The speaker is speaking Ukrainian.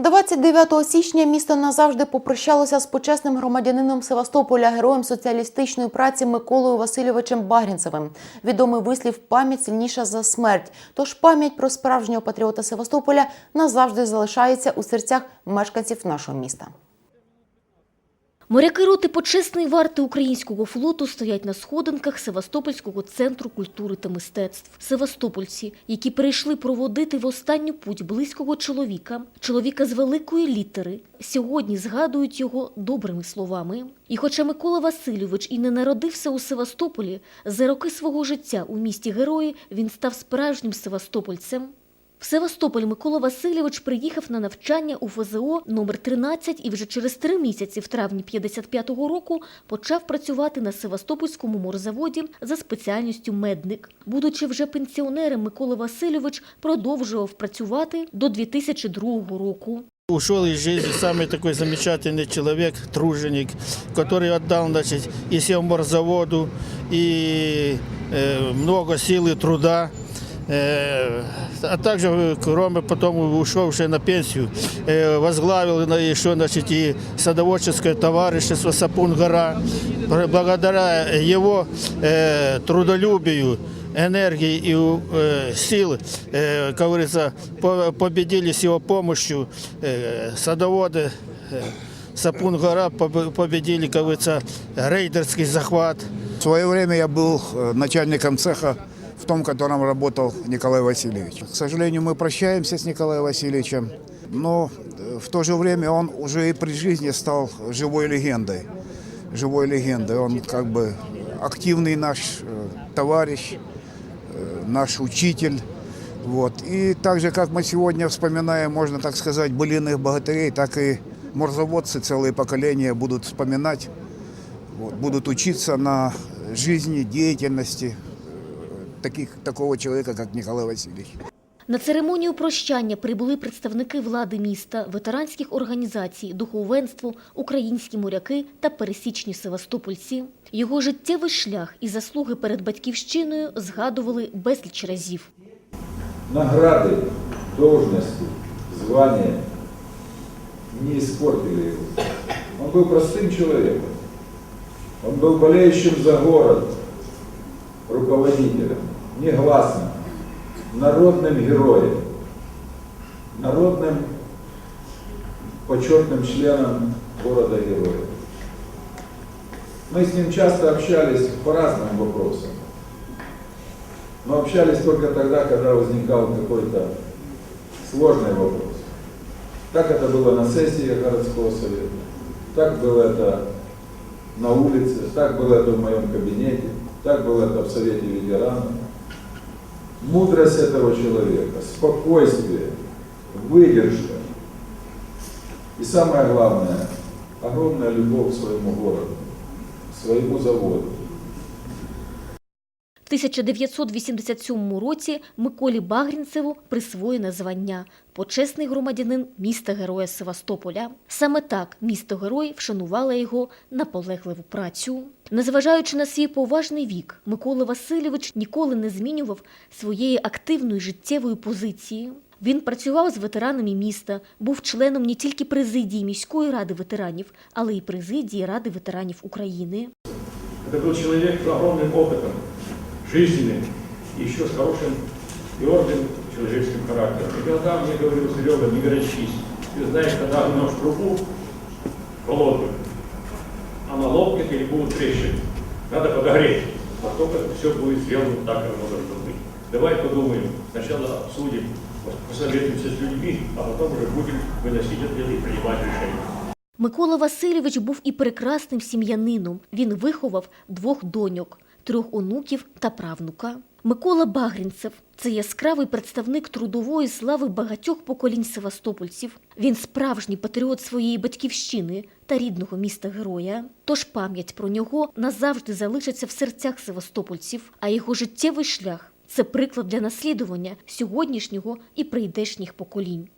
29 січня місто назавжди попрощалося з почесним громадянином Севастополя, героєм соціалістичної праці Миколою Васильовичем Багрінцевим. Відомий вислів пам'ять сильніша за смерть. Тож пам'ять про справжнього патріота Севастополя назавжди залишається у серцях мешканців нашого міста. Моряки роти почесної варти українського флоту стоять на сходинках Севастопольського центру культури та мистецтв. Севастопольці, які прийшли проводити в останню путь близького чоловіка, чоловіка з великої літери, сьогодні згадують його добрими словами. І хоча Микола Васильович і не народився у Севастополі, за роки свого життя у місті Герої він став справжнім севастопольцем. В Севастополь Микола Васильович приїхав на навчання у ФЗО номер 13 і вже через три місяці в травні 55-го року почав працювати на Севастопольському морзаводі за спеціальністю медник. Будучи вже пенсіонером, Микола Васильович продовжував працювати до 2002 року. Ушел из жизни самый такой замечательный человек, труженик, который отдал значит, и севморзаводу, и э, много сил и труда. Э, а также, э, кроме потом ушел на пенсию, э, возглавил на- еще значит, и садоводческое товарищество Сапун-Гора. Благодаря его э, трудолюбию, энергии и э, сил, э, как говорится, по- победили с его помощью э, садоводы э, Сапун-Гора поб- победили, как говорится, рейдерский захват. В свое время я был э, начальником цеха, в том, в котором работал Николай Васильевич. К сожалению, мы прощаемся с Николаем Васильевичем, но э, в то же время он уже и при жизни стал живой легендой. Живой легендой. Он как бы активный наш э, товарищ, э, наш учитель. Вот. И так же, как мы сегодня вспоминаем, можно так сказать, былиных богатырей, так и морзоводцы целые поколения будут вспоминать вот, будут учиться на жизни, деятельности таких, такого человека, как Николай Васильевич. На церемонію прощання прибули представники влади міста, ветеранських організацій, духовенство, українські моряки та пересічні севастопольці. Його життєвий шлях і заслуги перед батьківщиною згадували безліч разів. награды, должности, звания не испортили его. Он был простым человеком. Он был болеющим за город, руководителем, Негласным, народным героем, народным почетным членом города-героя. Мы с ним часто общались по разным вопросам. Но общались только тогда, когда возникал какой-то сложный вопрос. Так это было на сессии городского совета, так было это на улице, так было это в моем кабинете, так было это в Совете ветеранов. Мудрость этого человека, спокойствие, выдержка и самое главное, огромная любовь к своему городу, к своему заводу. В 1987 році Миколі Багрінцеву присвоєне звання почесний громадянин міста Героя Севастополя. Саме так місто Герой вшанувало його наполегливу працю. Незважаючи на свій поважний вік, Микола Васильович ніколи не змінював своєї активної життєвої позиції. Він працював з ветеранами міста, був членом не тільки президії міської ради ветеранів, але й президії Ради ветеранів України. Это был человек с огромным опытом, Жизненным, еще с хорошим твердым человеческим характером. И когда мне говорил, Серега, не горячись, ты знаешь, когда гнешь трубу холодную, она лопнет или будет трещины. Надо подогреть. Потом это все будет сделано так, как оно должно быть. Давай подумаем, сначала обсудим, посоветуемся с людьми, а потом уже будем выносить ответы и принимать решения. Микола Васильович був і прекрасним сім'янином. Він виховав двох доньок, трьох онуків та правнука. Микола Багрінцев це яскравий представник трудової слави багатьох поколінь севастопольців. Він справжній патріот своєї батьківщини та рідного міста героя. Тож пам'ять про нього назавжди залишиться в серцях севастопольців, а його життєвий шлях це приклад для наслідування сьогоднішнього і прийдешніх поколінь.